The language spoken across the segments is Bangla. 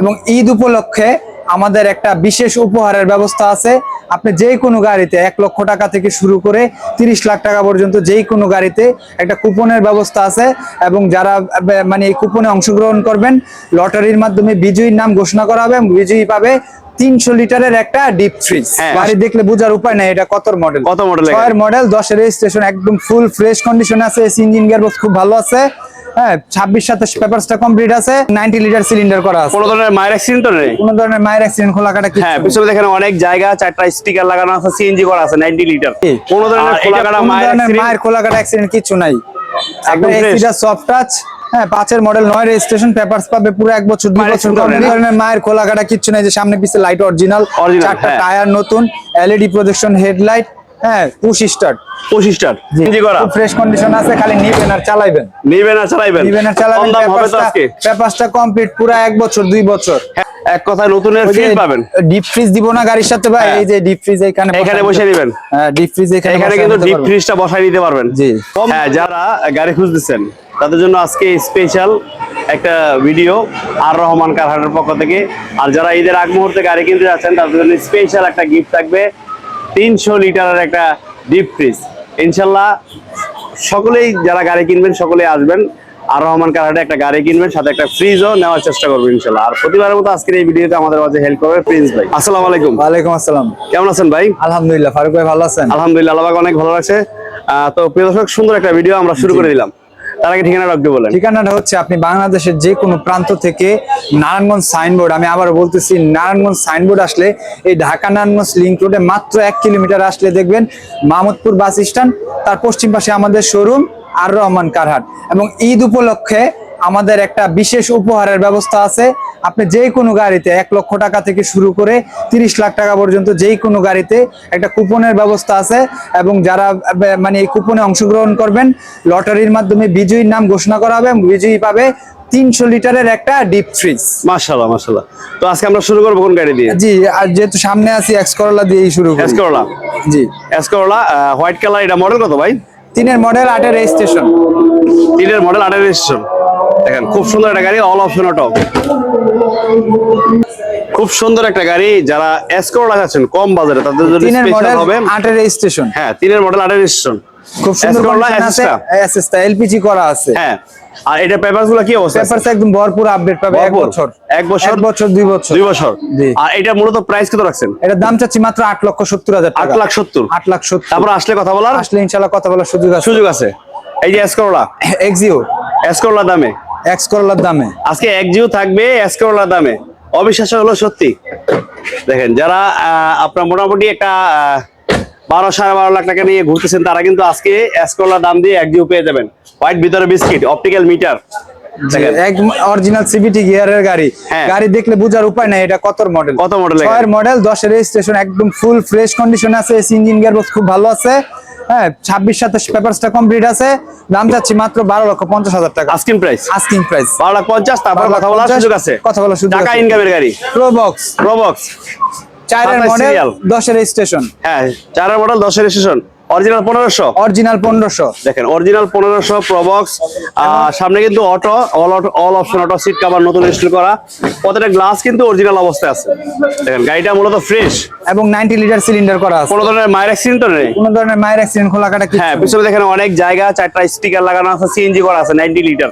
এবং ঈদ উপলক্ষে আমাদের একটা বিশেষ উপহারের ব্যবস্থা আছে। আপনি যে কোনো গাড়িতে এক লক্ষ টাকা থেকে শুরু করে তিরিশ লাখ টাকা পর্যন্ত যেই কোনো গাড়িতে একটা কুপনের ব্যবস্থা আছে এবং যারা মানে এই কুপনে অংশগ্রহণ করবেন লটারির মাধ্যমে বিজয়ীর নাম ঘোষণা করা হবে এবং বিজয়ী পাবে তিনশো লিটারের একটা ডিপ ফ্রিজ। গাড়ি দেখলে বোঝার উপায় নাই এটা কত মডেল কত মডেল ছয়ের মডেল দশের রেজিস্ট্রেশন একদম ফুল ফ্রেশ কন্ডিশন আছে এসি ইঞ্জিন গিয়ারবক্স খুব ভালো আছে। হ্যাঁ ছাব্বিশ সাতাশ পেপারসটা কমপ্লিট আছে নাইনটি লিটার সিলিন্ডার করা আছে। কোনো ধরনের মায়ের অ্যাক্সিডেন্ট তো নেই? কোনো ধরনের মায়ের অ্যাক্সিডেন্ট খোলা কাটা হ্যাঁ পিছনে দেখেন অনেক জায়গা চারটা স্টিকার লাগানো আছে সিএনজি করা আছে 90 লিটার। কোনো ধরনের মায়ের ধরনের মায়ের খোলা কাটা অ্যাক্সিডেন্ট কিছু নাই। একদম সফট টাচ হ্যাঁ পাঁচের মডেল নয় রেজিস্ট্রেশন পেপারস পাবে পুরো এক বছর দুই মায়ের বছর? ধরনের মায়ের খোলা কাটা কিচ্ছু নাই যে সামনে পিছে লাইট অরিজিনাল চারটা। টায়ার নতুন এলইডি প্রজেকশন হেডলাইট হ্যাঁ পুশ স্টার্ট পঁচিশ টার সিএনজি করা। ফ্রেশ কন্ডিশন আছে খালি নিবেন আর চালাইবেন। নিবেন আর চালাইবেন? নিবেন আর চালাবেন দাম হবে তো আজকে? পেপারসটা কমপ্লিট পুরো এক বছর দুই বছর। এক কথায় নতুনের ফিল পাবেন। ডিপ ফ্রিজ দিব না গাড়ির সাথে ভাই। এই যে ডিপ ফ্রিজ এখানে এখানে বসে দিবেন। হ্যাঁ ডিপ ফ্রিজ এখানে এখানে কিন্তু ডিপ ফ্রিজটা বসাই দিতে পারবেন। জি। হ্যাঁ যারা গাড়ি খুঁজতেছেন তাদের জন্য আজকে স্পেশাল একটা ভিডিও আর রহমান কারহাটের পক্ষ থেকে। আর যারা ঈদের আগ মুহূর্তে গাড়ি কিনতে যাচ্ছেন তাদের জন্য স্পেশাল একটা গিফট থাকবে। তিনশো লিটারের একটা ডিপ ফ্রিজ ইনশাল্লাহ সকলেই যারা গাড়ি কিনবেন সকলেই আসবেন। আর রহমান কারহাটে একটা গাড়ি কিনবেন সাথে একটা ফ্রিজও নেওয়ার চেষ্টা করবেন ইনশাল্লাহ। আর প্রতিবারের মতো আজকের এই ভিডিওতে আমাদের মাঝে হেল্প করবে প্রিন্স ভাই। আসসালামু আলাইকুম। ওয়ালাইকুম আসসালাম। কেমন আছেন ভাই? আলহামদুলিল্লাহ ফারুক ভাই ভালো আছেন? আলহামদুলিল্লাহ আল্লাহ অনেক ভালো লাগছে আহ, তো প্রিয় দর্শক সুন্দর একটা ভিডিও আমরা শুরু করে দিলাম। তার আগে ঠিকানাটা একটু বলেন। ঠিকানাটা হচ্ছে আপনি বাংলাদেশের যে কোনো প্রান্ত থেকে নারায়ণগঞ্জ সাইনবোর্ড আমি আবার বলতেছি, নারায়ণগঞ্জ সাইনবোর্ড আসলে এই ঢাকা নারায়ণগঞ্জ লিঙ্ক রোডে মাত্র এক কিলোমিটার আসলে দেখবেন মাহমুদপুর বাস স্ট্যান্ড তার পশ্চিম পাশে আমাদের শোরুম আর রহমান কারহাট। এবং ঈদ উপলক্ষে আমাদের একটা বিশেষ উপহারের ব্যবস্থা আছে আপনি যে কোনো গাড়িতে এক লক্ষ টাকা থেকে শুরু করে তিরিশ লাখ টাকা পর্যন্ত যেই কোনো গাড়িতে একটা কুপনের ব্যবস্থা আছে এবং যারা মানে এই কুপনে অংশগ্রহণ করবেন লটারির মাধ্যমে বিজয়ীর নাম ঘোষণা করা হবে এবং বিজয়ী পাবে তিনশো লিটারের একটা ডিপ ফ্রিজ। মাশাআল্লাহ মাশাআল্লাহ। তো আজকে আমরা শুরু করব কোন গাড়ি দিয়ে? জি আর যেহেতু সামনে আছি এক্স করলা দিয়েই শুরু করলা? জি। এস করলা হোয়াইট কালার এটা মডেল কত ভাই? তিনের মডেল আটের রেজিস্ট্রেশন তিনের মডেল আটের রেজিস্ট্রেশন দেখেন খুব সুন্দর একটা গাড়ি অল অপশন অটো খুব সুন্দর একটা গাড়ি যারা এস করলা কম বাজারে তাদের জন্য স্পেশাল হবে। আটের রেজিস্ট্রেশন হ্যাঁ তিনের মডেল আটের রেজিস্ট্রেশন খুব সুন্দর এসএসটা এলপিজি করা আছে। হ্যাঁ আর এটা পেপারসগুলো কি অবস্থা? পেপারস একদম ভরপুর আপডেট পাবে এক বছর। এক বছর? এক বছর দুই বছর। দুই বছর? জি। আর এটা মূলত প্রাইস কত রাখছেন? এটার দাম চাচ্ছি মাত্র আট লক্ষ সত্তর হাজার আট টাকা লাখ সত্তর? আট লাখ সত্তর। তারপর আসলে কথা বলার? আসলে ইনশাল্লাহ কথা বলার সুযোগ আছে। সুযোগ আছে। এই যে এস করলা এক্সিও এস করলা দামে? এক্স করলার দামে। আজকে এক জিও থাকবে এস করলার দামে। অবিশ্বাস্য হলো সত্যি। দেখেন যারা আপনার মোটামুটি একটা বারো সাড়ে বারো লাখ টাকা নিয়ে ঘুরতেছেন তারা কিন্তু আজকে এস করলার দাম দিয়ে এক জিও পেয়ে যাবেন। হোয়াইট ভিতরে বিস্কিট অপটিক্যাল মিটার এক অরিজিনাল সিবিটি গিয়ারের গাড়ি। হ্যাঁ। গাড়ি দেখলে বোঝার উপায় নাই এটা কত মডেল কত ছয়ের মডেল দশের রেজিস্ট্রেশন একদম ফুল ফ্রেশ কন্ডিশন আছে এসি ইঞ্জিন গিয়ারবক্স খুব ভালো আছে। হ্যাঁ ছাব্বিশ সাতাশ পেপারসটা কমপ্লিট আছে। দাম যাচ্ছে মাত্র বারো লক্ষ পঞ্চাশ হাজার টাকা। আস্কিং প্রাইস আস্কিং প্রাইস বারো লাখ পঞ্চাশ তারপর কথা বলার সুযোগ আছে। কথা বলার সুযোগ টাকা ইনকামের গাড়ি। প্রোবক্স প্রোবক্স চারের মডেল দশের স্টেশন হ্যাঁ চারের মডেল দশের স্টেশন অরিজিনাল পনেরোশো? অরিজিনাল পনেরোশো। দেখেন অরিজিনাল পনেরোশো প্রবক্স সামনে কিন্তু auto all all option auto seat cover নতুন ইনস্টল করা। প্রত্যেকটা গ্লাস কিন্তু অরিজিনাল অবস্থায় আছে। দেখেন গাড়িটা মূলত ফ্রেশ এবং নাইনটি লিটার সিলিন্ডার করা আছে। কোনো ধরনের মায়ের অ্যাক্সিডেন্ট তো নেই? কোনো ধরনের মায়ের অ্যাক্সিডেন্ট খোলা কাটা হ্যাঁ পিছনে দেখেন অনেক জায়গা চারটা স্টিকার লাগানো আছে সিএনজি করা আছে নাইনটি লিটার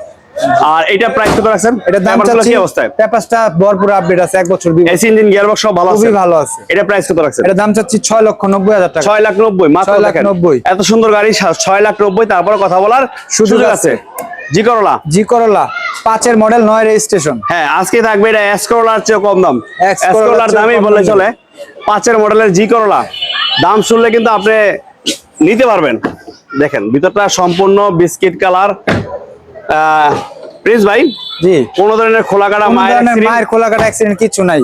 আর এটা প্রাইস কত রাখছেন? এটার দাম কি অবস্থায়? পেপারসটা ভরপুর আপডেট আছে এক বছর এসি ইঞ্জিন গিয়ারবক্স সব ভালো আছে। খুবই ভালো আছে। এটা প্রাইস কত রাখছেন? এটার দাম চাচ্ছি ছয় লক্ষ নব্বই হাজার টাকা। ছয় লাখ নব্বই মাত্র ছয় লাখ দেখেন। নব্বই। এত সুন্দর গাড়ি সা- ছয় লাখ নব্বই তারপরে কথা বলার সুযোগ আছে। জি করলা জি করলা পাঁচের মডেল নয় রেজিস্ট্রেশন হ্যাঁ আজকে থাকবে এটা এস করলার চেয়ে কম দাম। এস এস করলার করলার দামই বললে দামে। চলে। পাঁচের মডেলের জি করলা দাম শুনলে কিন্তু আপনি নিতে পারবেন। দেখেন ভিতরটা সম্পূর্ণ বিস্কিট কালার। প্রিন্স ভাই জি। কোন ধরনের খোলা কাটা মায়ের? মায়ের খোলা কাটা অ্যাক্সিডেন্ট কিছু নাই।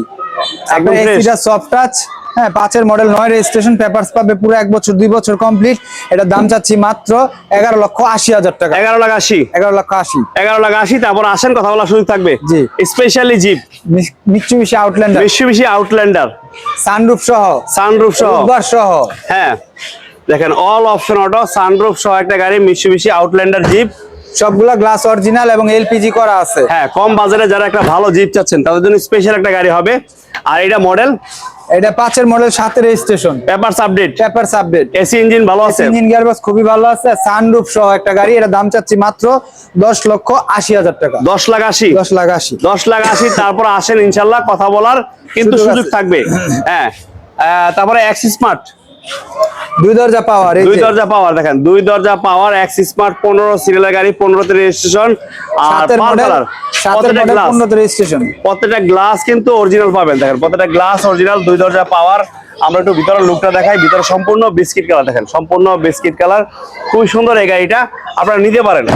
একদম এসিটা সফট টাচ হ্যাঁ পাঁচের মডেল নয় রেজিস্ট্রেশন পেপারস পাবে পুরো এক বছর দুই বছর কমপ্লিট এটার দাম চাচ্ছি মাত্র এগারো লক্ষ আশি হাজার টাকা। এগারো লাখ আশি? এগারো লক্ষ আশি। এগারো লাখ আশি তারপর আসেন কথা বলার সুযোগ থাকবে। জি। স্পেশালি জিপ মিচুবিশি আউটল্যান্ডার মিশি আউটল্যান্ডার সানরুফ সহ। সানরুফ সহ? সহ। হ্যাঁ। দেখেন অল অপশন অটো সানরুফ সহ একটা গাড়ি মিশি আউটল্যান্ডার জিপ সবগুলা গ্লাস অরিজিনাল এবং এলপিজি করা আছে। হ্যাঁ কম বাজারে যারা একটা ভালো জিপ চাচ্ছেন তাদের জন্য স্পেশাল একটা গাড়ি হবে। আর এটা মডেল এটা পাঁচের মডেল সাতের registration paper update paper update AC engine ভালো আছে? ইঞ্জিন গিয়ারবক্স খুবই ভালো আছে। সানরুফ সহ একটা গাড়ি এটা দাম চাচ্ছি মাত্র দশ লক্ষ আশি হাজার টাকা। দশ লাখ আশি? দশ লাখ আশি। দশ লাখ আশি তারপর আসেন ইনশাল্লাহ কথা বলার কিন্তু সুযোগ থাকবে। হ্যাঁ তারপরে এক্স স্মার্ট দুই দরজা পাওয়ার এই দুই দরজা পাওয়ার দেখেন দুই দরজা পাওয়ার এক্স স্মার্ট পনেরো সিরিয়ালের গাড়ি পনেরোতে রেজিস্ট্রেশন আর সাতের প্রত্যেকটা গ্লাস কিন্তু অরিজিনাল পাবেন দেখেন প্রত্যেকটা গ্লাস অরিজিনাল দুই দরজা পাওয়ার। আমরা একটু ভিতরের লুকটা দেখাই ভিতরে সম্পূর্ণ বিস্কিট কালার দেখেন সম্পূর্ণ বিস্কিট কালার খুবই সুন্দর এই গাড়িটা আপনারা নিতে পারেন।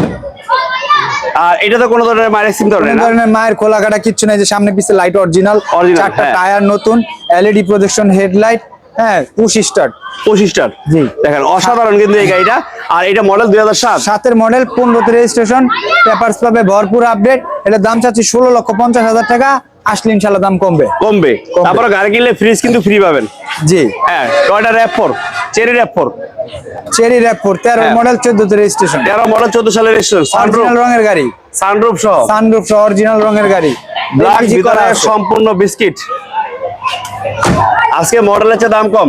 আর এটা তো কোনো ধরনের মায়ের নেই না। ধরনের মায়ের খোলা কাটা কিচ্ছু নাই যে সামনে পিছে লাইট অরিজিনাল চারটা হ্যাঁ। টায়ার নতুন এলইডি প্রজেকশন হেডলাইট হ্যাঁ পুশ স্টার্ট। পঁচিশটার জি। দেখেন অসাধারণ কিন্তু এই গাড়িটা। আর এটা মডেল দুই হাজার সাত। সাতের মডেল পনেরোতে রেজিস্ট্রেশন পেপারস পাবে ভরপুর আপডেট এটা দাম চাচ্ছি ষোলো লক্ষ পঞ্চাশ হাজার টাকা। আসলে ইনশাল্লাহ দাম কমবে। কমবে। তারপরে গাড়ি কিনলে ফ্রিজ কিন্তু ফ্রি পাবেন। জি। হ্যাঁ Toyota RAV four cherry RAV four cherry RAV four তেরো হ্যাঁ। মডেল রেজিস্ট্রেশন তেরো মডেল চোদ্দ সালের রেজিস্ট্রেশন সানরুফ অরিজিনাল রঙের গাড়ি। সানরুফ সহ। সানরুফ সহ অরিজিনাল রঙের গাড়ি। ব্ল্যাক ভিতরে সম্পূর্ণ বিস্কিট আজকে মডেলের চেয়ে দাম কম?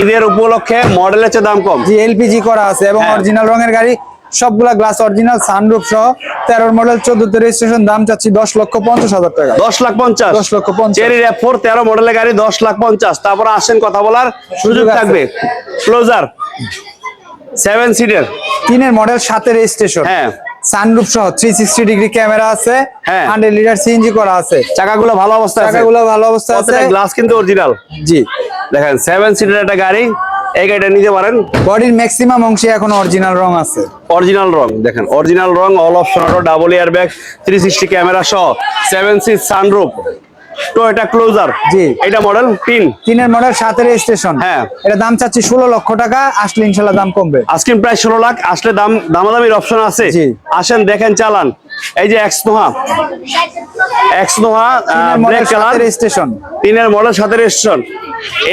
ঈদের উপলক্ষে মডেলের চেয়ে দাম কম? জি এলপিজি করা আছে এবং হ্যাঁ। অরিজিনাল রঙের গাড়ি সবগুলা গ্লাস অরিজিনাল সানরুফ সহ তেরো মডেল চোদ্দতে রেজিস্ট্রেশন দাম চাচ্ছি দশ লক্ষ পঞ্চাশ হাজার টাকা। দশ লাখ পঞ্চাশ? 10 লক্ষ পঞ্চাশ। ফোর তেরো মডেলের গাড়ি দশ লাখ পঞ্চাশ। তারপর আসেন কথা বলার সুযোগ। থাকবে। ক্লোজার সেভেন সিটের তিনের মডেল সাতের রেজিস্ট্রেশন হ্যাঁ। সানরুফ সহ থ্রি সিক্সটি ডিগ্রি ক্যামেরা আছে হ্যাঁ। হান্ড্রেড লিটার সিএনজি করা আছে। চাকাগুলো ভালো অবস্থা আছে? চাকাগুলো ভালো অবস্থা আছে। গ্লাস কিন্তু অরিজিনাল জি। দেখেন সেভেন সিটার একটা গাড়ি এই গাড়িটা নিতে পারেন। বডির ম্যাক্সিমাম অংশে এখন অরিজিনাল রং আছে। অরিজিনাল রং দেখেন অরিজিনাল রং all option auto double airbag three sixty camera সহ seven seat sunroof Toyota closer জি। এটা মডেল তিন। তিনের মডেল সাতের রেজিস্ট্রেশন হ্যাঁ। এটা দাম চাচ্ছি ষোলো লক্ষ টাকা আসলে ইনশাল্লাহ দাম কমবে। আজকে প্রায় ষোলো লাখ আসলে দাম দামাদামির অপশন আছে। জি। আসেন দেখেন চালান। এই যে এক্স নোহা এক্স নোহা তিনের মডেল ব্ল্যাক কালার সাতের রেজিস্ট্রেশন তিনের মডেল সাথে রেজিস্ট্রেশন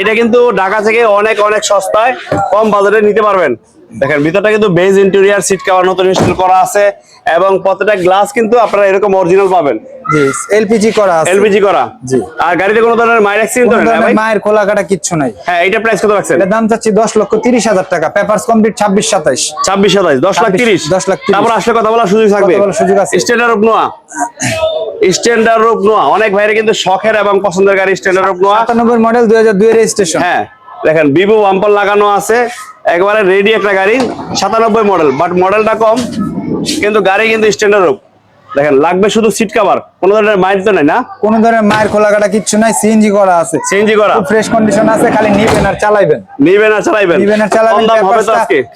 এটা কিন্তু ঢাকা থেকে অনেক অনেক সস্তায় কম বাজারে নিতে পারবেন। দেখেন ভিতরটা কিন্তু বেজ ইন্টেরিয়ার সিট কভার নতুন ইনস্টল করা আছে এবং প্রত্যেকটা গ্লাস কিন্তু আপনারা এরকম অরিজিনাল পাবেন। জি এলপিজি করা আছে। এলপিজি করা। জি। আর গাড়িতে কোনো ধরনের মাইর অ্যাক্সিডেন্ট হয় না ভাই? মায়ের খোলা কাটা কিচ্ছু নাই। হ্যাঁ এইটা প্রাইস কত রাখছেন? এটার দাম চাচ্ছি দশ লক্ষ তিরিশ হাজার টাকা। পেপারস কমপ্লিট ছাব্বিশ সাতাইশ। ছাব্বিশ সাতাইশ দশ লাখ 26 তিরিশ দশ লাখ তিরিশ। তারপর আসলে কথা বলার সুযোগ থাকবে। কথা বলার সুযোগ আছে। Standard of Noah standard of Noah অনেক ভাইরে কিন্তু শখের এবং পছন্দের গাড়ি স্ট্যান্ডার্ড অফ নোয়া সাতানব্বই মডেল দুই হাজার দুই রেজিস্ট্রেশন হ্যাঁ। দেখেন ভিভো বাম্পার লাগানো আছে একবারে রেডি একটা গাড়ি সাতানব্বই মডেল বাট মডেলটা কম কিন্তু গাড়ি কিন্তু স্ট্যান্ডার্ড দেখেন লাগবে শুধু সিট কভার কোনো ধরনের মাইট তো নাই না? কোনো ধরনের মায়ের খোলা কাটা কিচ্ছু নাই সিএনজি করা আছে। সিএনজি করা। ফ্রেশ কন্ডিশন আছে খালি নিবেন আর চালাইবেন। নিবেন আর চালাইবেন। নিবেন আর চালাবেন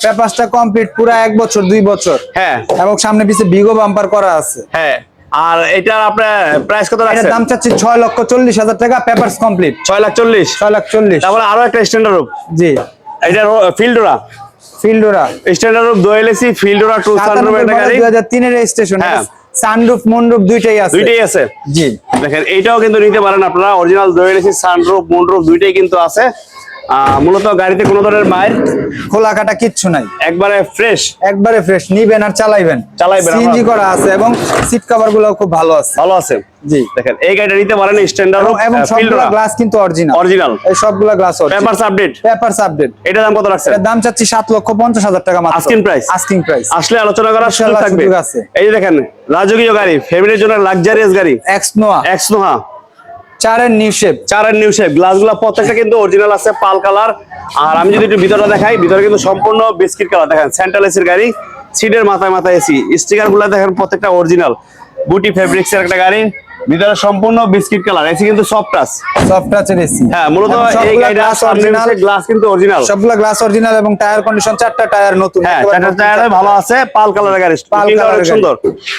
পেপারসটা কমপ্লিট পুরো এক বছর দুই বছর। হ্যাঁ। এবং সামনে পিছে বিগো বাম্পার করা আছে। হ্যাঁ। আর এটা আপনার প্রাইস কত রাখছেন? দাম চাচ্ছি ছয় লক্ষ চল্লিশ হাজার টাকা পেপারস কমপ্লিট ছয় লাখ চল্লিশ। ছয় লাখ চল্লিশ। তারপরে আরও একটা স্ট্যান্ডার্ড রূপ জি। এটা ফিল্ডোরা ফিল্ডোরা স্ট্যান্ডার্ড রূপ দোয়েলেসি ফিল্ডোরা টু সানরুফ একটা গাড়ি। দুই হাজার তিনের রেজিস্ট্রেশন হ্যাঁ। সানরুফ মনরুফ দুইটাই আছে। দুইটাই আছে। জি। দেখেন এইটাও কিন্তু নিতে পারেন আপনারা অরিজিনাল দোয়েলেসি সানরুফ মুনরুফ দুইটাই কিন্তু আছে। মূলত গাড়িতে কোনো ধরনের মায়ের খোলা কাটা কিচ্ছু নাই। একবারে ফ্রেশ একবারে ফ্রেশ নিবেন আর চালাইবেন। চালাইবেন, সিএনজি করা আছে এবং সিট কভারগুলো খুব ভালো আছে। ভালো আছে? জি। দেখেন এই গাড়িটা নিতে পারেন স্ট্যান্ডার্ড এবং- সবগুলো গ্লাস কিন্তু অরিজিনাল অরিজিনাল এই সবগুলো glass papers update papers update এটা দাম কত রাখছেন? এর দাম চাচ্ছি সাত লক্ষ পঞ্চাশ হাজার টাকা মাত্র। Asking price? আস্কিং প্রাইস আসলে আলোচনা করার সুযোগ থাকবে। এই দেখেন রাজকীয় গাড়ি ফ্যামিলির জন্য লাক্সারিয়াস গাড়ি। এক্স নোয়া এক্স নোহা চারের নিউ শেপ চারের নিউ শেপ গ্লাসগুলো প্রত্যেকটা কিন্তু অরিজিনাল আছে, পাল কালার। আর আমি যদি একটু ভিতরটা দেখাই, ভিতরে কিন্তু সম্পূর্ণ বিস্কিট কালার দেখেন সেন্ট্রাল এসির গাড়ি সিটের মাথায় মাথায় এসি স্টিকারগুলো দেখেন, প্রত্যেকটা অরিজিনাল বুটি ফেব্রিক্সের একটা গাড়ি। ভিতরে সম্পূর্ণ বিস্কিট কালার এসি কিন্তু সফট টাচ সফট টাচের এসি হ্যাঁ মূলত এই গাড়িটা অরিজিনাল গ্লাস কিন্তু অরিজিনাল সবগুলো গ্লাস অরিজিনাল এবং টায়ার কন্ডিশন চারটা টায়ার নতুন। হ্যাঁ চারটা টায়ারে ভালো আছে পাল কালারের গাড়ি পাল এর সুন্দর।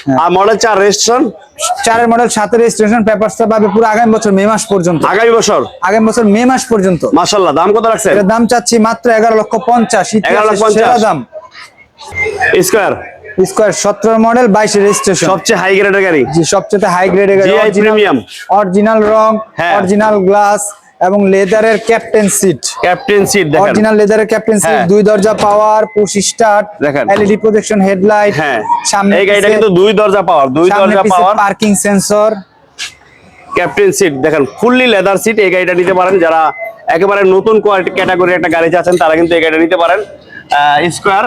হ্যাঁ। আর মডেল চার রেজিস্ট্রেশন? চারের মডেল সাতের রেজিস্ট্রেশন পেপারসটা পাবে পুরো আগামী বছর মে মাস পর্যন্ত। আগামী বছর? আগামী বছর মে মাস পর্যন্ত। মাশাল্লাহ দাম কত রাখছেন? এর দাম চাচ্ছি মাত্র এগারো লক্ষ পঞ্চাশ 11 লক্ষ ইতিহাসের 50 দাম। স্কোয়ার স্কোয়ার সতেরো মডেল বাইশের রেজিস্ট্রেশন সবচেয়ে হাই গ্রেডের গাড়ি। জি সবচেয়ে হাই গ্রেডের গাড়ি premium। অরিজিনাল রং হ্যাঁ। অরিজিনাল গ্লাস এবং লেদারের ক্যাপ্টেন সিট ক্যাপ্টেন সিট দেখেন। অরিজিনাল লেদারের ক্যাপ্টেন সিট হ্যাঁ। দুই দরজা পাওয়ার পুশ স্টার্ট দেখেন। এলইডি প্রজেকশন হেডলাইট হ্যাঁ। সামনে এই গাড়িটা কিন্তু দুই দরজা পাওয়ার দুই দরজা power parking sensor captain seat দেখেন ফুললি লেদার সিট এই গাড়িটা নিতে পারেন। যারা একেবারে নতুন কোয়ালিটি ক্যাটাগরি একটা গাড়ি চাচ্ছেন তারা কিন্তু এই গাড়িটা নিতে পারেন। স্কোয়ার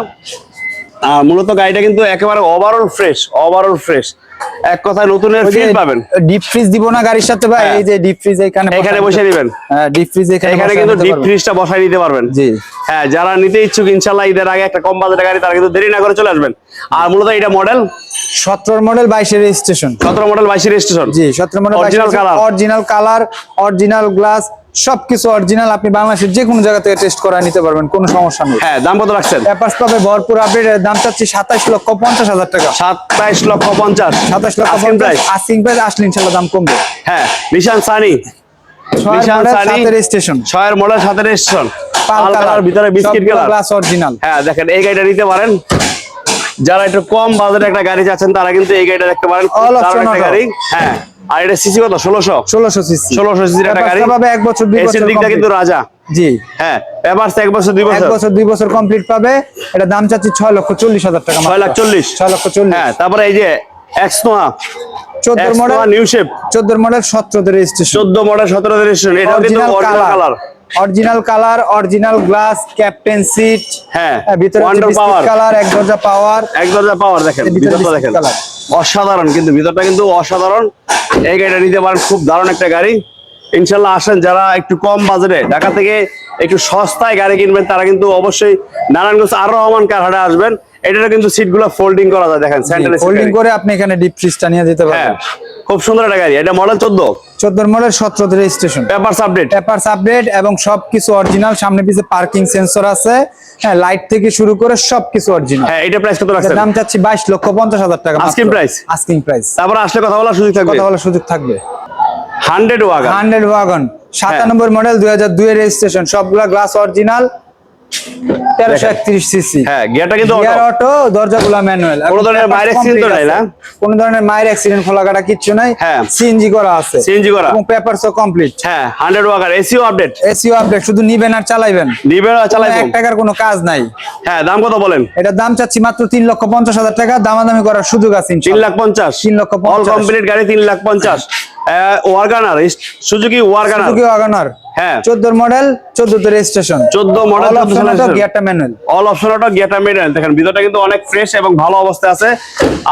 মূলত গাড়িটা কিন্তু একেবারে ওভারঅল ফ্রেশ ওভারঅল ফ্রেশ এক কথায় নতুনের ফিল পাবেন। ডিপ ফ্রিজ দিব না গাড়ির সাথে ভাই হ্যাঁ। এই যে ডিপ ফ্রিজ এখানে এখানে বসে নিবেন হ্যাঁ ডিপ ফ্রিজ এখানে এখানে কিন্তু ডিপ। ফ্রিজটা বসাই নিতে পারবেন। জি। হ্যাঁ যারা নিতে ইচ্ছুক ইনশাল্লাহ ঈদের আগে একটা কম বাজেটের গাড়ি তারা কিন্তু দেরি না করে চলে আসবেন। আর মূলত এটা মডেল সতেরো মডেল বাইশের রেজিস্ট্রেশন সতেরো মডেল বাইশের রেজিস্ট্রেশন জি সতেরো model Original colour original colour original glass সবকিছু অরিজিনাল আপনি বাংলাদেশের যে কোনো জায়গা থেকে টেস্ট করা নিতে পারবেন কোনো সমস্যা নেই। হ্যাঁ দাম কত রাখছেন? পেপারস পাবে ভরপুর আপডেট দাম চাচ্ছি সাতাশ লক্ষ পঞ্চাশ হাজার টাকা। সাতাইশ লক্ষ পঞ্চাশ। সাতাশ লক্ষ পঞ্চাশ। আসিং প্রাইস আসলে ইনশাল্লাহ দাম কমবে। হ্যাঁ নিশান সানি। নিশান স্টেশন ছয়ের মডেল পাল কালার ভিতরে বিস্কিট কালার। গ্লাস অরিজিনাল হ্যাঁ দেখেন এই গাড়িটা নিতে পারেন। যারা একটু কম বাজেটে একটা গাড়ি চাচ্ছেন তারা কিন্তু এই গাড়িটা দেখতে পারেন। গাড়ি। হ্যাঁ। আর এটা সিসি কত? ষোলোশো? ষোলোশো সিসি। ষোলোশো সিসির একটা গাড়ি? পাবে এক বছর দুই বছর দিকটা কিন্তু রাজা। জি। হ্যাঁ পেপারস এক বছর দুই এক বছর। বছর দুই বছর কমপ্লিট পাবে। এটা দাম চাচ্ছি ছয় লক্ষ চল্লিশ হাজার টাকা ছয় লাখ চল্লিশ। ছয় লক্ষ চল্লিশ। হ্যাঁ তারপরে এই যে model new shape model registration model registration এটাও কিন্তু original colour original colour original glass captain seat হ্যাঁ ভিতরে কালার এক দরজা পাওয়ার এক দরজা পাওয়ার দেখেন ভিতরে দেখেন। অসাধারণ, কিন্তু ভিতরটা কিন্তু অসাধারণ। এই গাড়িটা নিতে পারেন, খুব দারুণ একটা গাড়ি। ইনশাল্লাহ আসেন, যারা একটু কম বাজেটে, ঢাকা থেকে একটু সস্তায় গাড়ি কিনবেন, তারা কিন্তু অবশ্যই নারায়ণগঞ্জ আর রহমান কারহাটে আসবেন। এটা কিন্তু সিটগুলো ফোল্ডিং করা যায় দেখেন স্যান্ডেল হোল্ডিং করে আপনি এখানে ডিপ ফ্রিজটা নিয়ে যেতে হ্যাঁ পারবেন খুব সুন্দর একটা গাড়ি। এটা মডেল চোদ্দ। চোদ্দ model সতেরোতে registration papers update papers update এবং সবকিছু অরিজিনাল সামনে পিছে পার্কিং সেন্সর আছে। হ্যাঁ লাইট থেকে শুরু করে সবকিছু অরিজিনাল হ্যাঁ এটা প্রাইস কত রাখছেন? দাম চাচ্ছি বাইশ লক্ষ পঞ্চাশ হাজার টাকা Asking প্রাইস আস্কিং প্রাইস তারপর আসলে কথা বলার সুযোগ থাকবে? কথা বলার সুযোগ থাকবে। হান্ড্রেড ওয়াগন হান্ড্রেড ওয়াগন সাতানব্বই মডেল দুই হাজার দুই এর রেজিস্ট্রেশন সবগুলা গ্লাস অরিজিনাল তেরোশো একত্রিশ সিসি হ্যাঁ গিয়ারটা কিন্তু গিয়ার অটো দরজাগুলা ম্যানুয়াল কোনো ধরনের মায়ের accident তো নাই না? কোন ধরনের মায়ের অ্যাক্সিডেন্ট খোলা কাটা কিচ্ছু নাই। হ্যাঁ। সিএনজি করা আছে। সিএনজি করা। এবং পেপারসও কমপ্লিট হ্যাঁ হান্ড্রেড ওয়াগন এসিও আপডেট এসিও আপডেট শুধু নিবেন আর চালাইবেন। নিবেন আর এক টাকার কোনো কাজ নাই। হ্যাঁ দাম কত বলেন? এটার দাম চাচ্ছি মাত্র তিন লক্ষ পঞ্চাশ হাজার টাকা। দামাদামি করার সুযোগ আছে তিন লাখ পঞ্চাশ। তিন লক্ষ অল কমপ্লিট গাড়ি তিন লাখ পঞ্চাশ। WagonR Suzuki WagonR Suzuki WagonR হ্যাঁ। চোদ্দোর মডেল চোদ্দোতে রেজিস্ট্রেশন চোদ্দ মডেল গিয়ারটা ম্যানুয়াল অল অপশন অটো গিয়ারটা মেডেল দেখেন ভিতরটা কিন্তু অনেক ফ্রেশ এবং ভালো অবস্থায় আছে।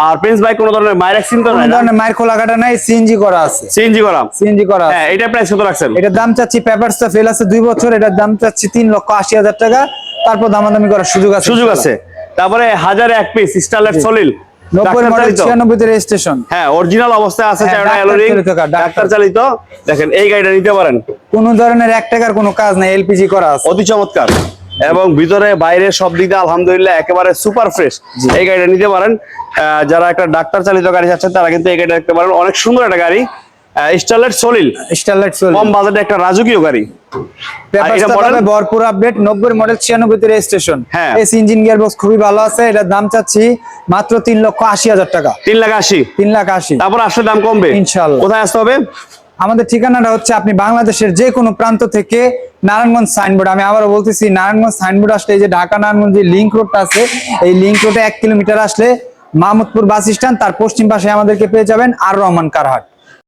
আর প্রিন্স বাইক কোনো ধরনের মায়ের অ্যাক্সিডেন্ট তো কোন নাই ধরনের মায়ের খোলা কাটা নাই সিএনজি করা আছে। সিএনজি করা। সিএনজি করা হ্যাঁ এটা প্রাইস কত রাখছেন? এটার দাম চাচ্ছি পেপারসটা ফেল আছে দুই বছর এটার দাম চাচ্ছি তিন লক্ষ আশি হাজার টাকা। তারপর দামাদামি করার সুযোগ আছে সুযোগ আছে। তারপরে হাজারে এক পিস স্টারলেট সলিল মডেল রেজিস্ট্রেশন। হ্যাঁ অরিজিনাল অবস্থায় আছে হ্যাঁ, চারটা ডাক্তার অ্যালোরিং চালিত ডাক্তার। ডাক্তার চালিত। দেখেন এই গাড়িটা নিতে পারেন। কোনো ধরনের এক টাকার কোনো কাজ নাই এলপিজি করা আছে। অতি চমৎকার। এবং ভিতরে বাইরে সব দিক দিয়ে আলহামদুলিল্লাহ একেবারে সুপার ফ্রেশ এই গাড়িটা নিতে পারেন। আহ, যারা একটা ডাক্তার চালিত গাড়ি চাচ্ছেন তারা কিন্তু এই গাড়িটা দেখতে পারেন। অনেক সুন্দর একটা গাড়ি। স্টারলেট সলিল স্টারলাইট সোল কম বাজেটে একটা রাজকীয় গাড়ি। পেপারসটা model? পাবে ভরপুর আপডেট নব্বই মডেল ছিয়ানব্বইতে রেজিস্ট্রেশন হ্যাঁ। ইঞ্জিন গিয়ার বক্স খুবই ভালো আছে এটার দাম চাচ্ছি মাত্র তিন লক্ষ আশি হাজার টাকা। তিন লাখ আশি। তিন লাখ আশি। তারপর আসলে দাম কমবে? ইনশাআল্লাহ। কোথায় আসতে হবে? আমাদের ঠিকানাটা হচ্ছে আপনি বাংলাদেশের যে কোনো প্রান্ত থেকে নারায়ণগঞ্জ সাইনবোর্ড আমি আবারও বলতেছি নারায়ণগঞ্জ সাইনবোর্ড আসলে এই যে ঢাকা নারায়ণগঞ্জ যে লিঙ্ক রোডটা আছে এই লিঙ্ক রোডে এক কিলোমিটার আসলে মাহমুদপুর বাস স্ট্যান্ড তার পশ্চিম পাশে আমাদেরকে পেয়ে যাবেন আর রহমান কারহাট।